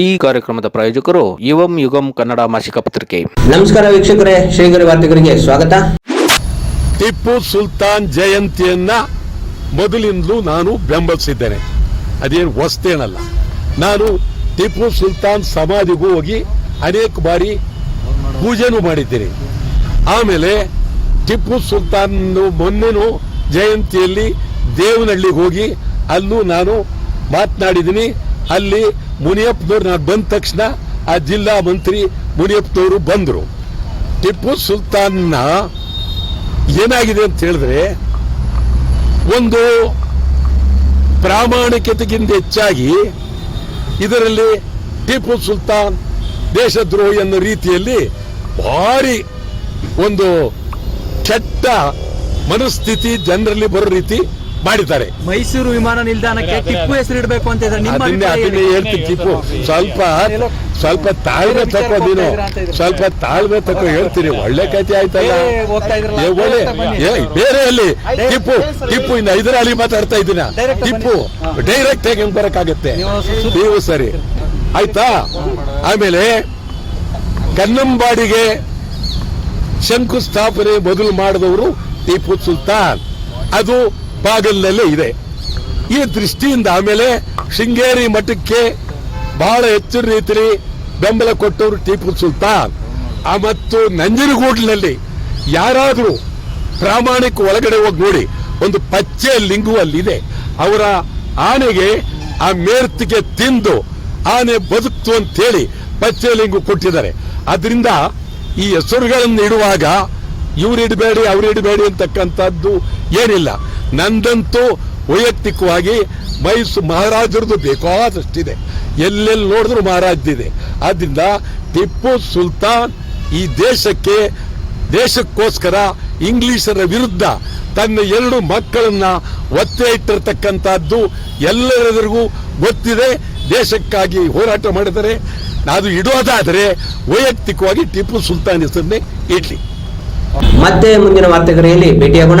ಈ ಕಾರ್ಯಕ್ರಮದ ಪ್ರಾಯೋಜಕರು ಯುವಂ ಯುಗಂ ಕನ್ನಡ ಮಾಸಿಕ ಪತ್ರಿಕೆ. ನಮಸ್ಕಾರ ವೀಕ್ಷಕರೇ ಶ್ರೀಗರಿ ವಾರ್ತೆಗರಿಗೆ ಸ್ವಾಗತ. ಟಿಪ್ಪು ಸುಲ್ತಾನ್ ಜಯಂತಿಯನ್ನ ಮೊದಲಿಂದಲೂ ನಾನು ಬೆಂಬಲಿಸಿದ್ದೇನೆ. ಅದೇನು ಹೊಸ್ತೇನಲ್ಲ. ನಾನು ಟಿಪ್ಪು ಸುಲ್ತಾನ್ ಸಮಾಧಿಗೂ ಹೋಗಿ ಅನೇಕ ಬಾರಿ ಪೂಜೆನೂ ಮಾಡಿದ್ದೀನಿ. ಆಮೇಲೆ ಟಿಪ್ಪು ಸುಲ್ತಾನ್ ಮೊನ್ನೆನೂ ಜಯಂತಿಯಲ್ಲಿ ದೇವನಹಳ್ಳಿಗೆ ಹೋಗಿ ಅಲ್ಲೂ ನಾನು ಮಾತನಾಡಿದ್ದೀನಿ. ಅಲ್ಲಿ ಮುನಿಯಪ್ಪನವ್ರು ನಾನು ಬಂದ ತಕ್ಷಣ ಆ ಜಿಲ್ಲಾ ಮಂತ್ರಿ ಮುನಿಯಪ್ಪನವರು ಬಂದರು. ಟಿಪ್ಪು ಸುಲ್ತಾನ್ನ ಏನಾಗಿದೆ ಅಂತ ಹೇಳಿದ್ರೆ ಒಂದು ಪ್ರಾಮಾಣಿಕತೆಗಿಂತ ಹೆಚ್ಚಾಗಿ ಇದರಲ್ಲಿ ಟಿಪ್ಪು ಸುಲ್ತಾನ್ ದೇಶದ್ರೋಹಿ ಅನ್ನೋ ರೀತಿಯಲ್ಲಿ ಭಾರಿ ಒಂದು ಕೆಟ್ಟ ಮನಸ್ಥಿತಿ, ಜನರಲ್ಲಿ ಬರೋ ರೀತಿ ಮಾಡಿದ್ದಾರೆ. ಮೈಸೂರು ವಿಮಾನ ನಿಲ್ದಾಣಕ್ಕೆ ಟಿಪ್ಪು ಹೆಸರು ಇಡಬೇಕು ಅಂತ ಇದ್ದಾರೆ ನಿಮ್ಮ ಅದನ್ನೇ ಅಭಿಪ್ರಾಯ ಅದನ್ನೇ ಹೇಳ್ತೀನಿ ಟಿಪ್ಪು. ಸ್ವಲ್ಪ ಸ್ವಲ್ಪ ತಾಳ್ಮೆ ತಕೋ ನೀನು. ಸ್ವಲ್ಪ ತಾಳ್ಮೆ ತಕೋ ಹೇಳ್ತೀನಿ ಒಳ್ಳೆ ಕತೆ ಆಯ್ತಲ್ಲ? ಏ, ಹೋಗ್ತಾ ಇದ್ರಲ್ಲ, ಏ, ಒಳ್ಳೆ ಬೇರೆ ಅಲ್ಲಿ ಟಿಪ್ಪು ಟಿಪ್ಪು ಇನ್ನು ಅಲ್ಲಿ ಮಾತಾಡ್ತಾ ಇದ್ದೀನ? ಟಿಪ್ಪು ಡೈರೆಕ್ಟ್ ಆಗಿ ಹೆಂಗ್ ಬರಕ್ಕಾಗತ್ತೆ? ನೀವು ನೀವು ಸರಿ. ಆಯ್ತಾ? ಆಮೇಲೆ ಕನ್ನಂಬಾಡಿಗೆ ಶಂಕುಸ್ಥಾಪನೆ ಮೊದಲು ಮಾಡಿದವರು ಟಿಪ್ಪು ಸುಲ್ತಾನ್. ಅದು ಬಾಗಲ್ನಲ್ಲೇ ಇದೆ. ಈ ದೃಷ್ಟಿಯಿಂದ ಆಮೇಲೆ ಶೃಂಗೇರಿ ಮಠಕ್ಕೆ ಬಹಳ ಹೆಚ್ಚಿನ ರೀತಿಯಲ್ಲಿ ಬೆಂಬಲ ಕೊಟ್ಟವರು ಟಿಪ್ಪು ಸುಲ್ತಾನ್. ಮತ್ತು ನಂಜನಗೂಡಿನಲ್ಲಿ ಯಾರಾದರೂ ಪ್ರಾಮಾಣಿಕ ಒಳಗಡೆ ಹೋಗಿ ನೋಡಿ, ಒಂದು ಪಚ್ಚೆ ಲಿಂಗು ಅಲ್ಲಿದೆ ಅವರ ಆನೆಗೆ ಆ ಮೇರ್ತಿಗೆ ತಿಂದು ಆನೆ ಬದುಕ್ತು ಅಂತೇಳಿ ಪಚ್ಚೆ ಲಿಂಗು ಕೊಟ್ಟಿದ್ದಾರೆ. ಅದರಿಂದ ಈ ಹೆಸರುಗಳನ್ನು ಇಡುವಾಗ ಇವ್ರು ಇಡಬೇಡಿ, ಅವ್ರು ಅಂತಕ್ಕಂಥದ್ದು ಏನಿಲ್ಲ. ನಂದಂತೂ ವೈಯಕ್ತಿಕವಾಗಿ ಮೈಸೂರು ಮಹಾರಾಜರದು ಬೇಕಾದಷ್ಟಿದೆ. ಎಲ್ಲೆಲ್ಲಿ ನೋಡಿದ್ರು ಮಹಾರಾಜದಿದೆ. ಆದ್ದರಿಂದ ಟಿಪ್ಪು ಸುಲ್ತಾನ್ ಈ ದೇಶಕ್ಕೆ, ದೇಶಕ್ಕೋಸ್ಕರ ಇಂಗ್ಲಿಷರ ವಿರುದ್ಧ ತನ್ನ ಎರಡು ಮಕ್ಕಳನ್ನ ಒತ್ತೆ ಇಟ್ಟಿರ್ತಕ್ಕಂಥದ್ದು ಎಲ್ಲರೆದುರಿಗೂ ಗೊತ್ತಿದೆ. ದೇಶಕ್ಕಾಗಿ ಹೋರಾಟ ಮಾಡಿದರೆ, ಅದು ಇಡೋದಾದರೆ ವೈಯಕ್ತಿಕವಾಗಿ ಟಿಪ್ಪು ಸುಲ್ತಾನ್ ಹೆಸರನ್ನೇ ಇಡ್ಲಿ. ಮತ್ತೆ ಮುಂದಿನ ವಾರ್ತೆಗಳಲ್ಲಿ ಭೇಟಿಯಾಗೋಣ.